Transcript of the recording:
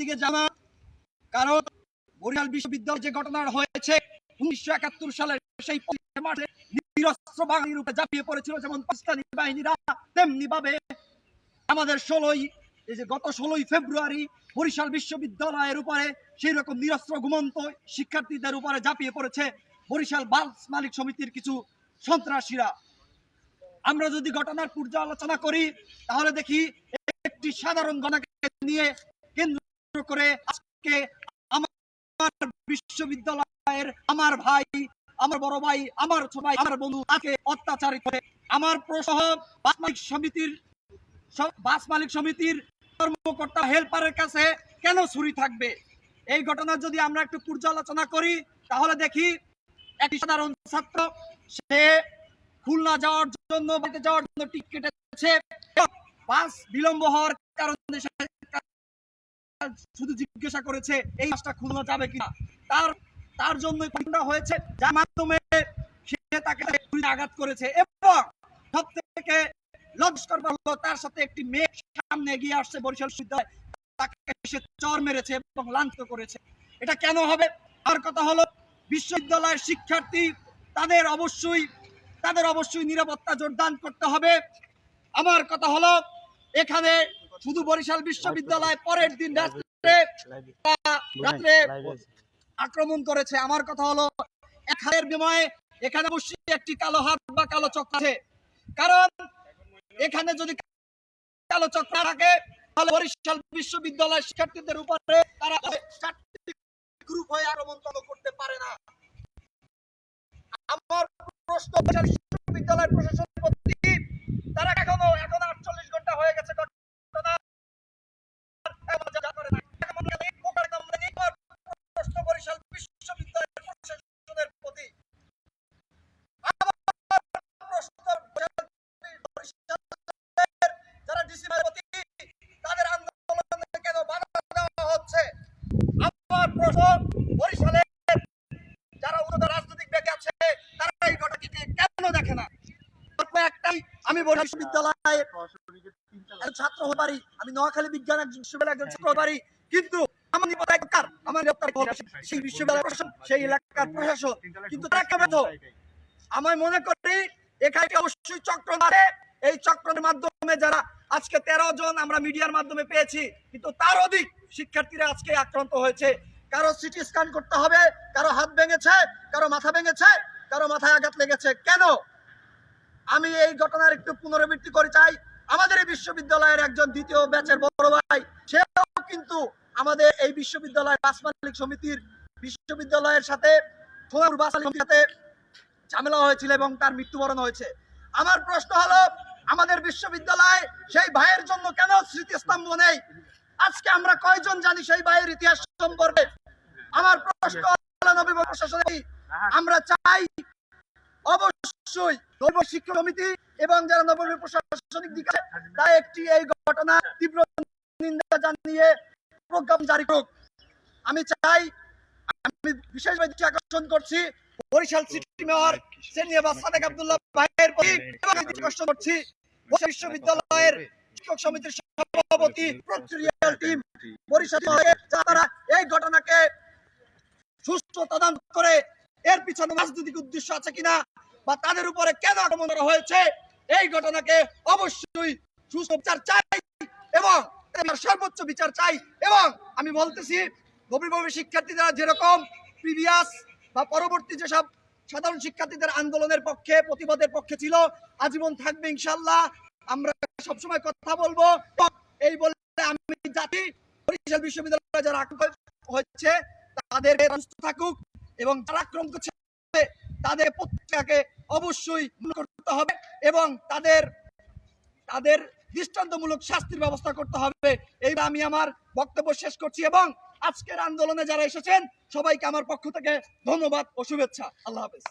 দিকে জানা, কারণ বরিশাল বিশ্ববিদ্যালয় যে ঘটনা হয়েছে, উনিশশো একাত্তর সালের সেই মার্চে নিরস্ত্র বাঙালির রূপে ঝাঁপিয়ে পড়েছিল যেমন পাকিস্তানি বাহিনীরা তেমনি ভাবে আমাদের ষোলোই, এই যে গত ষোলোই ফেব্রুয়ারি বরিশাল বিশ্ববিদ্যালয়ের উপরে সেই রকম নিরস্ত্র ঘুমন্ত শিক্ষার্থীদের উপরে ঝাঁপিয়ে পড়েছে বরিশাল বাস মালিক সমিতির কিছু সন্ত্রাসীরা। আমরা যদি ঘটনার পর্যালোচনা করি, তাহলে দেখি একটি সাধারণ গণকে নিয়ে কেন্দ্র করে আজকে আমার বিশ্ববিদ্যালয়ের আমার ভাই, আমার বড় ভাই, আমার ভাই, আমার বন্ধু করে আমার প্রসহ বাস মালিক সমিতির বাস মালিক সমিতির কর্মকর্তা, হেল্পারের কাছে কেন ছুরি থাকবে? এই ঘটনা যদি আমরা একটু পর্যালোচনা করি, তাহলে দেখি একটি সাধারণ ছাত্র, সে খুলনা যাওয়ার জন্য, বাড়িতে যাওয়ার জন্য টিকিট কেটেছে বাস বিলম্ব হওয়ার কারণে শুধু জিজ্ঞাসা করেছে, এই বাসটা খুলনা যাবে কিনা? তার তার জন্য হয়েছে, যার মাধ্যমে সে তাকে আঘাত করেছে। এবং সব থেকে লজ্জকর হলো, তার সাথে একটি মেয়ে সামনে এগিয়ে আসছে বরিশাল বিশ্ববিদ্যালয়। তাকে সে চর মেরেছে এবং লাঞ্ছিত করেছে। এটা কেন হবে? আর কথা হলো, বিশ্ববিদ্যালয়ের শিক্ষার্থী তাদের অবশ্যই তাদের অবশ্যই নিরাপত্তা জোরদান করতে হবে। আমার কথা হলো, এখানে শুধু বরিশাল বিশ্ববিদ্যালয় পরের দিন রাত্রে রাত্রে আক্রমণ করেছে। আমার কথা হলো এক হাতের বিময়ে এখানে অবশ্যই একটি কালো হাত বা কালো চক্র আছে। কারণ এখানে যদি কালো চক্র থাকে তাহলে বরিশাল বিশ্ববিদ্যালয়ের শিক্ষার্থীদের উপরে তারা গ্রুপ হয়ে আক্রমণ করতে পারে না। আমার প্রশ্ন বিশ্ববিদ্যালয়ের প্রশাসনের বিশ্ববিদ্যালয়ের ছাত্র হতে পারি। আমি নোয়াখালী বিজ্ঞান একজন ছাত্র হতে পারি। কিন্তু আমার আমার সেই বিশ্ববিদ্যালয়ের প্রশাসন সেই এলাকার প্রশাসন কিন্তু? আমি মনে করি এখানে অবশ্যই চক্র মারে। এই চক্রের মাধ্যমে যারা আজকে তেরো জন আমরা মিডিয়ার মাধ্যমে পেয়েছি, কিন্তু তার অধিক শিক্ষার্থীরা আজকে আক্রান্ত হয়েছে। কারও সিটি স্ক্যান করতে হবে, কারও হাত ভেঙেছে, কারও মাথা ভেঙেছে, কারও মাথায় আঘাত লেগেছে। কেন? আমি এই ঘটনার একটু পুনরাবৃত্তি করে চাই। আমাদের এই বিশ্ববিদ্যালয়ের একজন দ্বিতীয় ব্যাচের বড় ভাই, সেও কিন্তু আমাদের এই বিশ্ববিদ্যালয়ের বাস মালিক সমিতির বিশ্ববিদ্যালয়ের সাথে সাথে ঝামেলা হয়েছিল এবং তার মৃত্যুবরণ হয়েছে। আমার প্রশ্ন হলো, আমাদের বিশ্ববিদ্যালয় সেই ভাইয়ের জন্য কেন স্মৃতিস্তম্ভ নেই? আজকে আমরা কয়জন জানি সেই ভাইয়ের ইতিহাস সম্পর্কে? আমার প্রশ্ন আমরা চাই অবশ্যই নব শিক্ষা সমিতি এবং যারা নবীন প্রশাসনিক দিকে তাই একটি এই ঘটনা তীব্র নিন্দা জানিয়ে প্রজ্ঞাপন জারি করুক। আমি চাই, আমি বিশেষভাবে আকর্ষণ করছি, বরিশাল সিটি মেয়র সেনিয়া সাদেক আব্দুল্লাহ ভাইয়ের প্রতি আকর্ষণ করছি। বিশ্ববিদ্যালয়ের শিক্ষক সমিতির সভাপতি প্রক্রিয়াল টিম, বরিশাল তারা এই ঘটনাকে সুষ্ঠু তদন্ত করে, এর পিছনে রাজনৈতিক উদ্দেশ্য আছে কিনা বা তাদের উপরে কেন আক্রমণ করা হয়েছে? এই ঘটনাকে অবশ্যই সুস্থ চাই এবং সর্বোচ্চ বিচার চাই এবং আমি বলতেছি গভীরভাবে শিক্ষার্থীরা যেরকম প্রিভিয়াস বা পরবর্তী যেসব সাধারণ শিক্ষার্থীদের আন্দোলনের পক্ষে, প্রতিবাদের পক্ষে ছিল, আজীবন থাকবে ইনশাল্লাহ আমরা সবসময় কথা বলব। এই বলে আমি জাতি, বরিশাল বিশ্ববিদ্যালয়ে যারা আক্রান্ত হচ্ছে তাদের সুস্থ থাকুক এবং যারা করছে তাদের প্রত্যেককে অবশ্যই করতে হবে এবং তাদের তাদের দৃষ্টান্তমূলক শাস্তির ব্যবস্থা করতে হবে। এইবার আমি আমার বক্তব্য শেষ করছি এবং আজকের আন্দোলনে যারা এসেছেন, সবাইকে আমার পক্ষ থেকে ধন্যবাদ ও শুভেচ্ছা। আল্লাহ হাফেজ।